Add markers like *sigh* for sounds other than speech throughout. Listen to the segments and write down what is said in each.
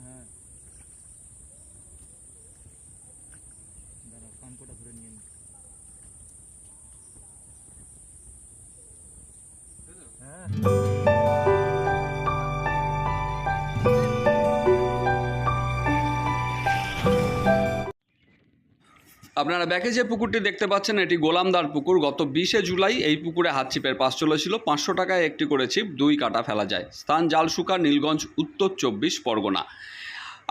হ্যাঁ দাঁড়াও পাম্পটা ধরে নিয়ে নি হ্যাঁ আপনারা ব্যাকে যে পুকুরটি দেখতে পাচ্ছেন, এটি গোলামদার পুকুর। গত বিশে জুলাই এই পুকুরে হাত ছিপের পাস চলেছিল। পাঁচশো টাকায় একটি করে ছিপ, দুই কাটা ফেলা যায়। স্থান জালসুকা, নীলগঞ্জ, উত্তর চব্বিশ পরগনা।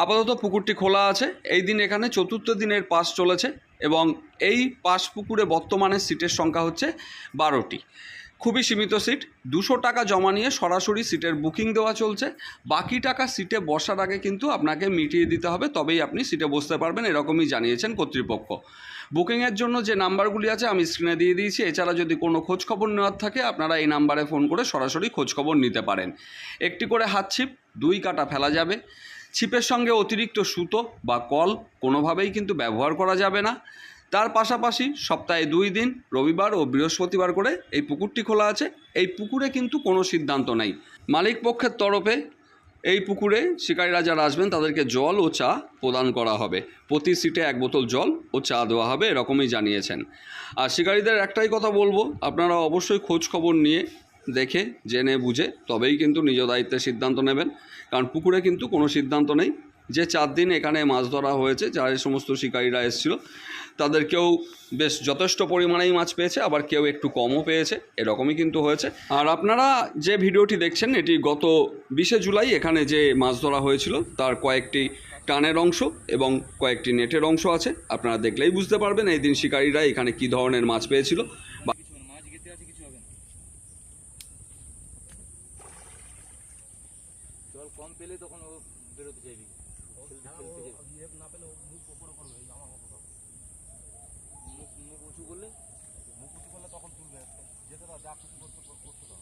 আপাতত পুকুরটি খোলা আছে। এই দিন এখানে চতুর্থ দিনের পাস চলেছে এবং এই পাস পুকুরে বর্তমানে সিটের সংখ্যা হচ্ছে বারোটি। খুবই সীমিত সিট, দুশো টাকা জমা নিয়ে সরাসরি সিটের বুকিং দেওয়া চলছে। বাকি টাকা সিটে বসার আগে কিন্তু আপনাকে মিটিয়ে দিতে হবে, তবেই আপনি সিটে বসতে পারবেন, এরকমই জানিয়েছেন কর্তৃপক্ষ। বুকিংয়ের জন্য যে নাম্বারগুলি আছে, আমি স্ক্রিনে দিয়ে দিয়েছি। এছাড়া যদি কোনো খোঁজখবর নেওয়ার থাকে, আপনারা এই নাম্বারে ফোন করে সরাসরি খোঁজখবর নিতে পারেন। একটি করে হাত ছিপ দুই কাটা ফেলা যাবে। ছিপের সঙ্গে অতিরিক্ত সুতো বা কল কোনোভাবেই কিন্তু ব্যবহার করা যাবে না। তার পাশাপাশি সপ্তাহে দুই দিন, রবিবার ও বৃহস্পতিবার করে এই পুকুরটি খোলা আছে। এই পুকুরে কিন্তু কোনো সিদ্ধান্ত নেই। মালিক পক্ষের তরফে এই পুকুরে শিকারীরা যারা আসবেন, তাদেরকে জল ও চা প্রদান করা হবে। প্রতি সিটে এক বোতল জল ও চা দেওয়া হবে, এরকমই জানিয়েছেন। আর শিকারীদের একটাই কথা বলব, আপনারা অবশ্যই খোঁজ খবর নিয়ে দেখে, জেনে, বুঝে তবেই কিন্তু নিজ দায়িত্বে সিদ্ধান্ত নেবেন। কারণ পুকুরে কিন্তু কোনো সিদ্ধান্ত নেই। যে চার দিন এখানে মাছ ধরা হয়েছে যারা সমস্ত শিকারীরা এসেছিল তাদের কেউ বেশ যথেষ্ট পরিমাণেই মাছ পেয়েছে, আবার কেউ একটু কমও পেয়েছে, এরকমই কিন্তু হয়েছে। আর আপনারা যে ভিডিওটি দেখছেন, এটি গত বিশে জুলাই এখানে যে মাছ ধরা হয়েছিল, তার কয়েকটি টানের অংশ এবং কয়েকটি নেটের অংশ আছে। আপনারা দেখলেই বুঝতে পারবেন এই দিন শিকারীরা এখানে কী ধরনের মাছ পেয়েছিল বা কিছু হবে না, মাছ গেতে আছে কিছু হবে না জল কম পেলে তখন ও বেরোতে চাইবি খেলতে খেলতে যাবে। মুখ মুখ উঁচু করলে মুখ উঁচু করলে তখন তুলবে যেতে দাও যা খুশি করতে করতে দাও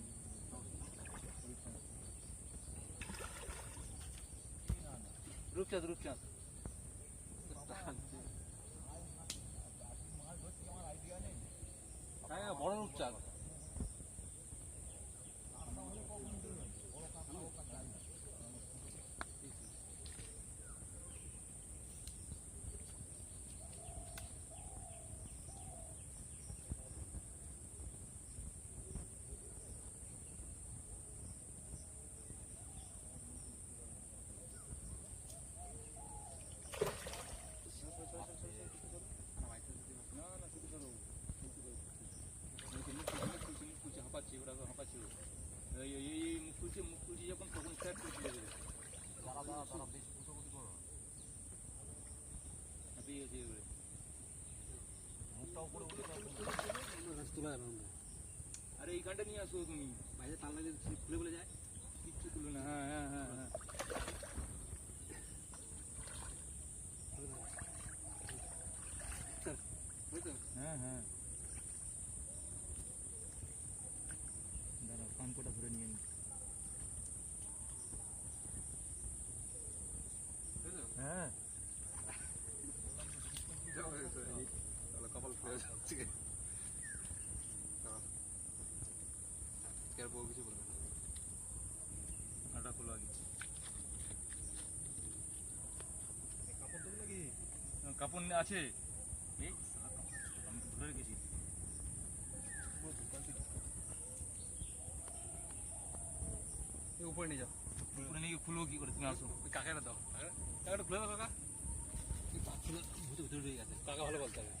রূপচাঁদ রূপচাঁদ হ্যাঁ বড় রূপচাঁদ। এই মুখ খুলছে মুখ খুলছে যখন তখন স্যার করে হাঁপিয়ে গেছে আরে এই গানটা নিয়ে আসো তুমি। বাইরে তার লাগে খুলে বলে যায়। কিচ্ছু তুলো না? হ্যাঁ হ্যাঁ হ্যাঁ। হ্যাঁ হ্যাঁ হ্যাঁ দাঁড়াও পাম্পটা ধরে নিয়ে নি বুঝছ হ্যাঁ কপাল ফেলে যাচ্ছে কের বউ কিছু বলবে না। আটা খোলো আগে কাপড় দেবো নাকি? কাপড় আছে। এই আমি ধরে রেখেছি। উপরে নিয়ে যাও। উপরে নিয়ে গিয়ে খুলো কি করে? তুমি আসো। ওই কাকাটা দাও। কাকাটা খুলে দাও কাকা। গেছে। কাকা ভালো বলতে হবে।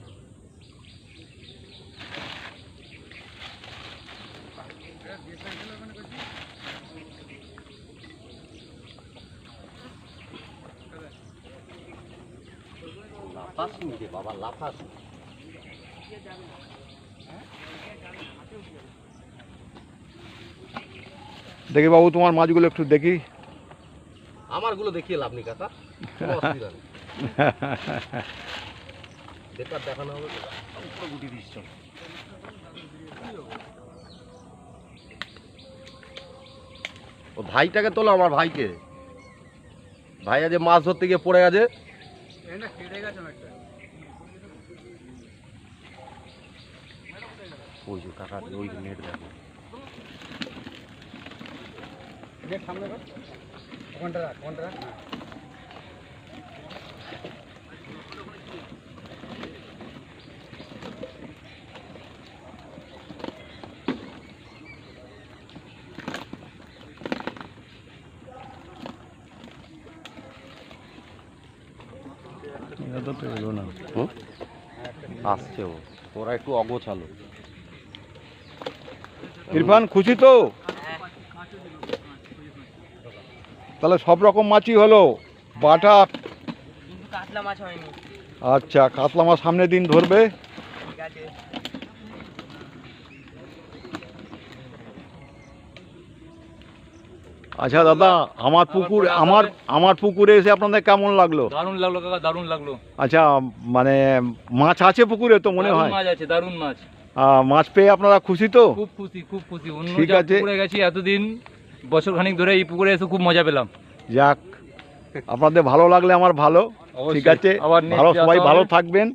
লাফাস রে বাবা লাফাস দেখি বাবু তোমার মাছগুলো একটু দেখি। আমারগুলো দেখিয়ে লাভ নেই কাকা। *laughs* দেখানো হবে গুটি দিস চল ও ভাইটাকে তোলো আমার ভাইকে। ভাই যে মাছ ধরতে গিয়ে পড়ে গেছে। ওই যে ওই নেট ওখানটা রাখ ওখানটা রাখ এটা তো এলো না। আসছে ও। ওরা একটু অগোছালো। ইরফান খুশি তো? তাহলে সব রকম মাছই হলো। বাটা? কাতলা মাছ হয়নি। আচ্ছা কাতলা মাছ সামনের দিন ধরবে ঠিক আছে আচ্ছা দাদা আমার পুকুর আমার আমার পুকুরে এসে আপনাদের কেমন লাগল? দারুণ লাগল কাকা দারুণ লাগল। আচ্ছা মানে মাছ আছে পুকুরে তো মনে হয়? মাছ আছে দারুণ মাছ। মাছ পেয়ে আপনারা খুশি তো? খুব খুশি খুব খুশি। অন্য ঠিক আছে। পুকুরে গেছি এতদিন বছর খানিক ধরে এই পুকুরে এসে খুব মজা পেলাম। যাক আপনাদের ভালো লাগলে আমার ভালো। ঠিক আছে আবার ভালো সবাই ভালো থাকবেন।